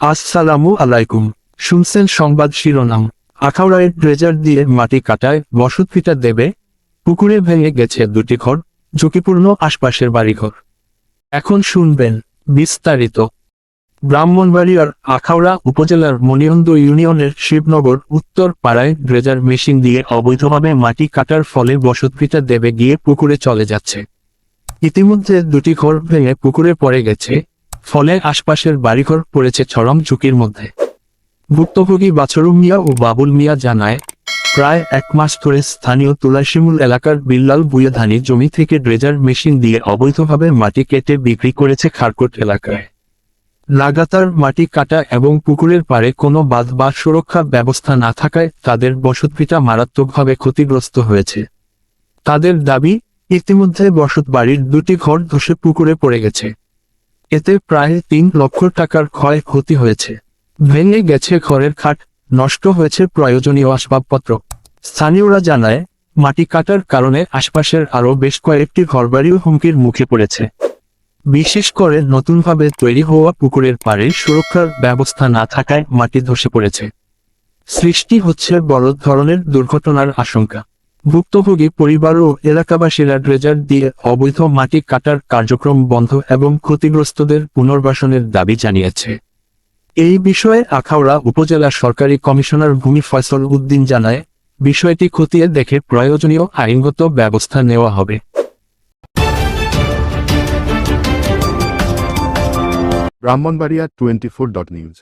আসসালামু আলাইকুম। শুনছেন সংবাদ শিরোনাম। আখাউড়ায় ড্রেজার দিয়ে মাটি কাটায় বসতভিটা দেবে। পুকুরে ভেঙে গেছে দুটি ঘর, ঝুঁকিপূর্ণ আশপাশের বাড়িঘর। এখন শুনবেন বিস্তারিত। ব্রাহ্মণবাড়িয়ার আখাউড়া উপজেলার মণিয়ন্দ ইউনিয়নের শিবনগর উত্তর পাড়ায় ড্রেজার মেশিন দিয়ে অবৈধভাবে মাটি কাটার ফলে বসতভিটা দেবে গিয়ে পুকুরে চলে যাচ্ছে। ইতিমধ্যে দুটি ঘর ভেঙে পুকুরে পড়ে গেছে। ফলে আশপাশের বাড়িঘর পড়েছে চরম ঝুঁকির মধ্যে। ভুক্তভোগী বাছরু মিয়া ও বাবুল মিয়া জানায়, প্রায় এক মাস ধরে স্থানীয় তুলাসিমুল এলাকার বিল্লাল বুয়াধানি জমি থেকে ড্রেজার মেশিন দিয়ে অবৈধভাবে মাটি কেটে বিক্রি করেছে খারকোট এলাকায়। লাগাতার মাটি কাটা এবং পুকুরের পাড়ে কোনো বাঁধ বা সুরক্ষা ব্যবস্থা না থাকায় তাদের বসতভিটা মারাত্মকভাবে ক্ষতিগ্রস্ত হয়েছে। তাদের দাবি, ইতিমধ্যে বসত বাড়ির দুটি ঘর ধসে পুকুরে পড়ে গেছে। এতে প্রায় তিন লক্ষ টাকার ক্ষয় ক্ষতি হয়েছে। ভেঙে গেছে ঘরের খাট, নষ্ট হয়েছে প্রয়োজনীয় আসবাবপত্র। স্থানীয়রা জানায়, মাটি কাটার কারণে আশপাশের আরও বেশ কয়েকটি ঘরবাড়িও হুমকির মুখে পড়েছে। বিশেষ করে নতুনভাবে তৈরি হওয়া পুকুরের পাড়ে সুরক্ষার ব্যবস্থা না থাকায় মাটি ধসে পড়েছে। সৃষ্টি হচ্ছে বড় ধরনের দুর্ঘটনার আশঙ্কা। ভুক্তভোগী পরিবার ও এলাকাবাসীরা ড্রেজার দিয়ে অবৈধ মাটি কাটার কার্যক্রম বন্ধ এবং ক্ষতিগ্রস্তদের পুনর্বাসনের দাবি জানিয়েছে। এই বিষয়ে আখাউড়া উপজেলা সরকারি কমিশনার ভূমি ফয়সল উদ্দিন জানায়, বিষয়টি খতিয়ে দেখে প্রয়োজনীয় আইনগত ব্যবস্থা নেওয়া হবে। Brahmanbaria twenty four dot news.